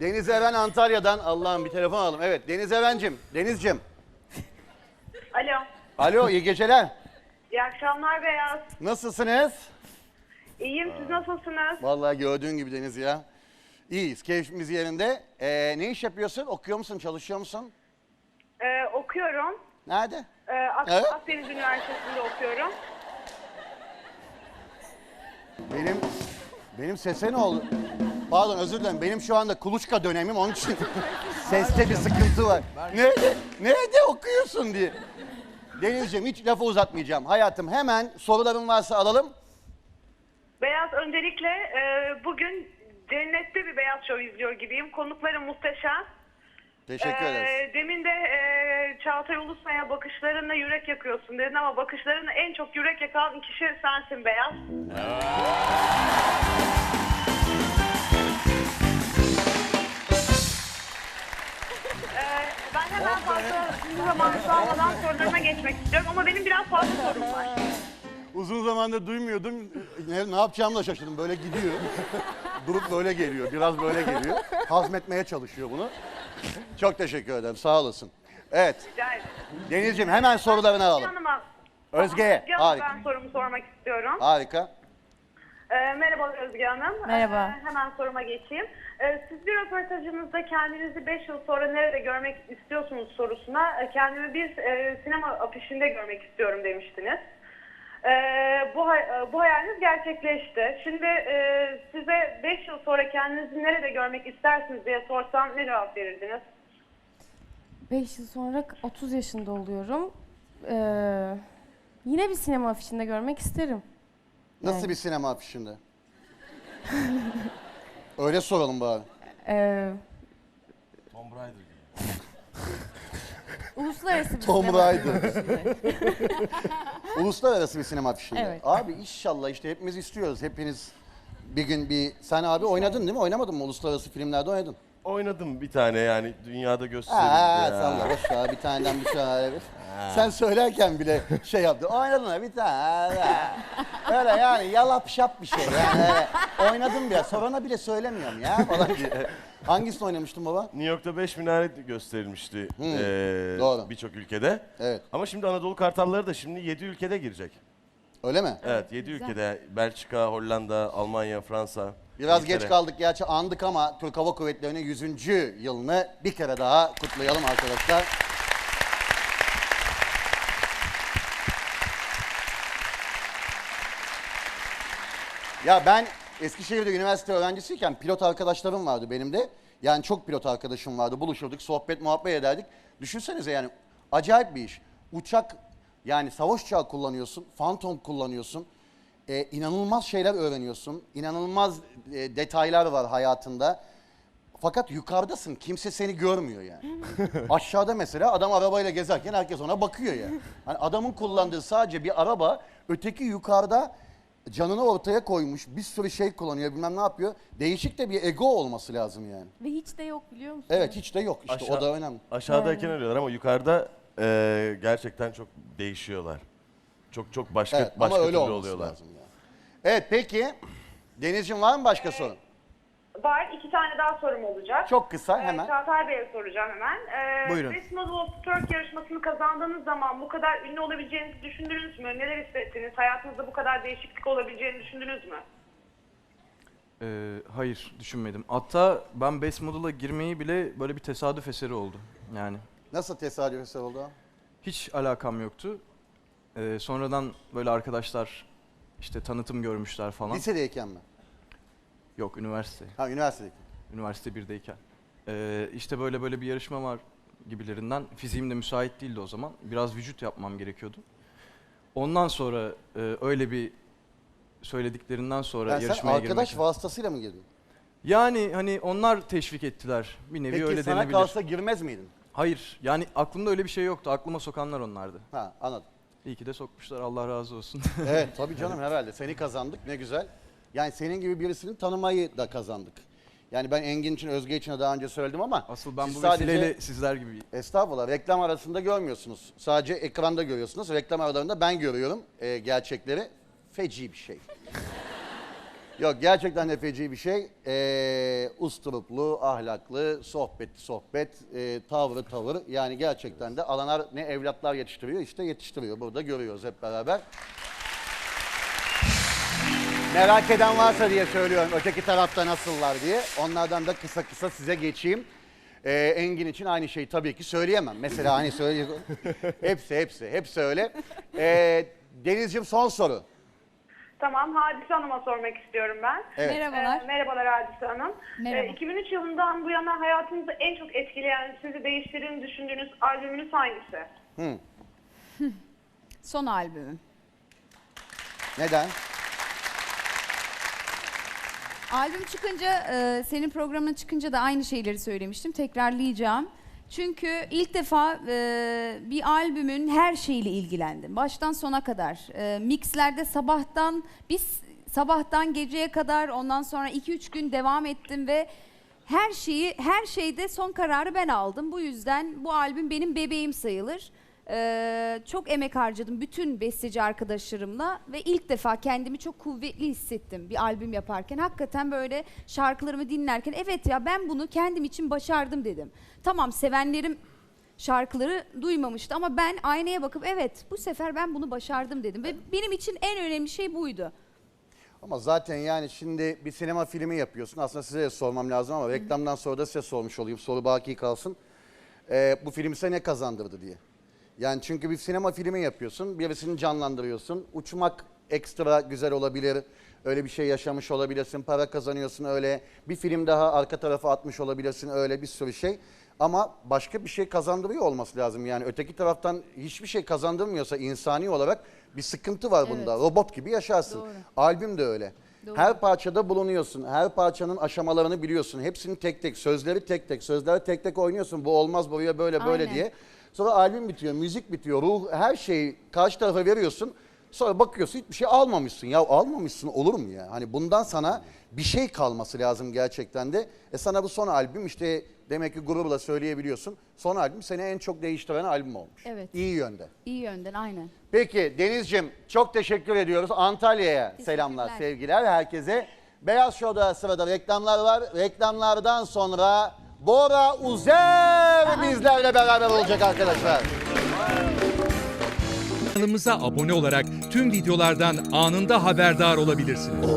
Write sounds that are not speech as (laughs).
Deniz Eren Antalya'dan. Allah'ım bir telefon alalım. Evet Deniz Eren'cim, Deniz'cim. Alo. Alo iyi geceler. İyi akşamlar Beyaz. Nasılsınız? İyiyim siz nasılsınız? Vallahi gördüğün gibi Deniz ya. İyiyiz, keyfimiz yerinde. Ee, ne iş yapıyorsun? Okuyor musun, çalışıyor musun? Ee, okuyorum. Nerede? Ee, Ak- Evet. Akdeniz Üniversitesi'nde okuyorum. Benim benim sese ne oldu? Pardon özür dilerim. Benim şu anda kuluçka dönemim onun için (laughs) seste bir sıkıntı var. Nerede? Nerede okuyorsun diye. Denizciğim hiç lafı uzatmayacağım. Hayatım hemen soruların varsa alalım. Beyaz öncelikle e, bugün cennette bir Beyaz Show izliyor gibiyim. Konukları muhteşem. Teşekkür Ee, ederiz. demin de e, Çağatay Ulusoy'a bakışlarınla yürek yakıyorsun dedin ama bakışlarınla en çok yürek yakan kişi sensin Beyaz. Zaman almadan sorularıma geçmek istiyorum ama benim biraz fazla sorum var. Uzun zamandır duymuyordum. Ne, ne yapacağımı da şaşırdım. Böyle gidiyor. Durup böyle geliyor. Biraz böyle geliyor. Hazmetmeye çalışıyor bunu. Çok teşekkür ederim. Sağ olasın. Evet. Rica ederim. Denizciğim hemen sorularını alalım. Hanım'a, Özge'ye. Özge Hanım'a Harika. ben sorumu sormak istiyorum. Harika. Ee, merhaba Özge Hanım. Merhaba. Ee, hemen soruma geçeyim. Ee, siz bir röportajınızda kendinizi 5 yıl sonra nerede görmek istiyorsunuz sorusuna e, kendimi bir e, sinema afişinde görmek istiyorum demiştiniz. Bu, e, bu hayaliniz gerçekleşti. Şimdi e, size 5 yıl sonra kendinizi nerede görmek istersiniz diye sorsam ne cevap verirdiniz? 5 yıl sonra 30 yaşında oluyorum. Ee, yine bir sinema afişinde görmek isterim. Nasıl Evet. bir sinema afişinde? (laughs) Öyle soralım bari. Ee, Tomb Raider gibi. uluslararası bir Tom sinema Raider. afişinde. (laughs) Uluslararası bir sinema afişinde. Evet. Abi inşallah işte hepimiz istiyoruz. Hepiniz bir gün bir... Sen abi oynadın değil mi? Oynamadın mı? Uluslararası filmlerde oynadın. Oynadım bir tane yani dünyada gösterildi. Aa, ya. salla boş ver bir taneden bir tane. Sen söylerken bile şey yaptı. Oynadın ha bir tane. Öyle yani yalap şap bir şey. Yani öyle. oynadım biraz. Sorana bile söylemiyorum ya (laughs) falan diye. Hangisini oynamıştın baba? New York'ta 5 minare gösterilmişti Hmm, eee, doğru. birçok ülkede. Evet. Ama şimdi Anadolu Kartalları da şimdi 7 ülkede girecek. Öyle mi? Evet 7 ülkede Belçika, Hollanda, Almanya, Fransa. Biraz geç kaldık gerçi andık ama Türk Hava Kuvvetleri'nin 100. yılını bir kere daha kutlayalım arkadaşlar. Ya ben Eskişehir'de üniversite öğrencisiyken pilot arkadaşlarım vardı benim de. Yani çok pilot arkadaşım vardı. Buluşurduk, sohbet, muhabbet ederdik. Düşünsenize yani acayip bir iş. Uçak yani savaş uçağı kullanıyorsun, Phantom kullanıyorsun. Ee, inanılmaz şeyler öğreniyorsun. İnanılmaz e, detaylar var hayatında. Fakat yukarıdasın. Kimse seni görmüyor yani. Aşağıda mesela adam arabayla gezerken herkes ona bakıyor ya. Hani adamın kullandığı sadece bir araba, öteki yukarıda canını ortaya koymuş, bir sürü şey kullanıyor, bilmem ne yapıyor. Değişik de bir ego olması lazım yani. Ve hiç de yok biliyor musun? Evet hiç de yok işte o Aşağı- da önemli. Aşağıdayken arıyorlar ama yukarıda eee, gerçekten çok değişiyorlar. Çok çok başka Evet başka ama öyle türlü olması oluyorlar. lazım yani. Evet peki Denizciğim var mı başka sorun? Var iki tane daha sorum olacak. Çok kısa Ee, hemen. Çağatay Bey'e soracağım hemen. Ee, Buyurun. Best Model of Turk yarışmasını kazandığınız zaman bu kadar ünlü olabileceğinizi düşündünüz mü? Neler hissettiniz? Hayatınızda bu kadar değişiklik olabileceğini düşündünüz mü? Ee, hayır düşünmedim. Hatta ben Best Model'a girmeyi bile böyle bir tesadüf eseri oldu. Yani Nasıl tesadüf eseri oldu? hiç alakam yoktu. Ee, sonradan böyle arkadaşlar işte tanıtım görmüşler falan. Lisedeyken mi? Yok üniversite. Ha üniversitedeyken. Üniversite 1'deyken. Ee, işte böyle böyle bir yarışma var gibilerinden. Fiziğim de müsait değildi o zaman. Biraz vücut yapmam gerekiyordu. Ondan sonra e, öyle bir söylediklerinden sonra Yani sen yarışmaya arkadaş girmek. vasıtasıyla mı girdin? Yani hani onlar teşvik ettiler. Bir nevi Peki öyle sana denebilir. kalsa girmez miydin? Hayır. Yani aklımda öyle bir şey yoktu. Aklıma sokanlar onlardı. Ha anladım. İyi ki de sokmuşlar. Allah razı olsun. (laughs) Evet (laughs) tabii canım herhalde. Seni kazandık ne güzel. Yani senin gibi birisini tanımayı da kazandık. Yani ben Engin için, Özge için de daha önce söyledim ama Asıl ben siz bu sadece- vesileyle sizler gibi Estağfurullah reklam arasında görmüyorsunuz. Sadece ekranda görüyorsunuz. Reklam aralarında ben görüyorum e, gerçekleri. Feci bir şey. Yok gerçekten de feci bir şey. Ee, usturuplu, ahlaklı, sohbet sohbet, e, tavrı tavır. Yani gerçekten de alanlar ne evlatlar yetiştiriyor işte yetiştiriyor. Burada görüyoruz hep beraber. Merak eden varsa diye söylüyorum öteki tarafta nasıllar diye. Onlardan da kısa kısa size geçeyim. Ee, Engin için aynı şeyi tabii ki söyleyemem. Mesela hani söyle (laughs) hepsi hepsi hepsi öyle. Ee, Denizciğim son soru. Tamam, Hadise Hanım'a sormak istiyorum ben. Evet. Merhabalar. Ee, merhabalar Hadise Hanım. Merhaba. Ee, 2003 yılından bu yana hayatınızı en çok etkileyen, sizi değiştirdiğini düşündüğünüz albümünüz hangisi? Son albümüm. Neden? Albüm çıkınca, e, senin programına çıkınca da aynı şeyleri söylemiştim. Tekrarlayacağım. Çünkü ilk defa e, bir albümün her şeyiyle ilgilendim. Baştan sona kadar. E, mixlerde sabahtan, biz sabahtan geceye kadar ondan sonra 2-3 gün devam ettim ve her şeyi, her şeyde son kararı ben aldım. Bu yüzden bu albüm benim bebeğim sayılır. Ee, çok emek harcadım bütün besteci arkadaşlarımla ve ilk defa kendimi çok kuvvetli hissettim bir albüm yaparken. Hakikaten böyle şarkılarımı dinlerken evet ya ben bunu kendim için başardım dedim. Tamam sevenlerim şarkıları duymamıştı ama ben aynaya bakıp evet bu sefer ben bunu başardım dedim ve benim için en önemli şey buydu. Ama zaten yani şimdi bir sinema filmi yapıyorsun. Aslında size de sormam lazım ama reklamdan sonra da size sormuş olayım. Soru baki kalsın. Ee, bu film size ne kazandırdı diye. Yani çünkü bir sinema filmi yapıyorsun. Birisini canlandırıyorsun. Uçmak ekstra güzel olabilir. Öyle bir şey yaşamış olabilirsin. Para kazanıyorsun öyle. Bir film daha arka tarafa atmış olabilirsin öyle bir sürü şey. Ama başka bir şey kazandırıyor olması lazım. Yani öteki taraftan hiçbir şey kazandırmıyorsa insani olarak bir sıkıntı var bunda. Robot gibi yaşarsın. Doğru. Albüm de öyle. Doğru. Her parçada bulunuyorsun. Her parçanın aşamalarını biliyorsun. Hepsini tek tek, sözleri tek tek, sözleri tek tek oynuyorsun. Bu olmaz buraya böyle böyle Aynen. diye. Sonra albüm bitiyor, müzik bitiyor, ruh her şeyi karşı tarafa veriyorsun. Sonra bakıyorsun hiçbir şey almamışsın. Ya almamışsın olur mu ya? Hani bundan sana bir şey kalması lazım gerçekten de. E sana bu son albüm işte demek ki gururla söyleyebiliyorsun. Son albüm seni en çok değiştiren albüm olmuş. Evet. İyi yönde. İyi yönden aynen. Peki Deniz'cim çok teşekkür ediyoruz. Antalya'ya selamlar, sevgiler herkese. Beyaz Show'da sırada reklamlar var. Reklamlardan sonra Bora Uzer bizlerle beraber olacak arkadaşlar. Kanalımıza abone olarak tüm videolardan anında haberdar olabilirsiniz.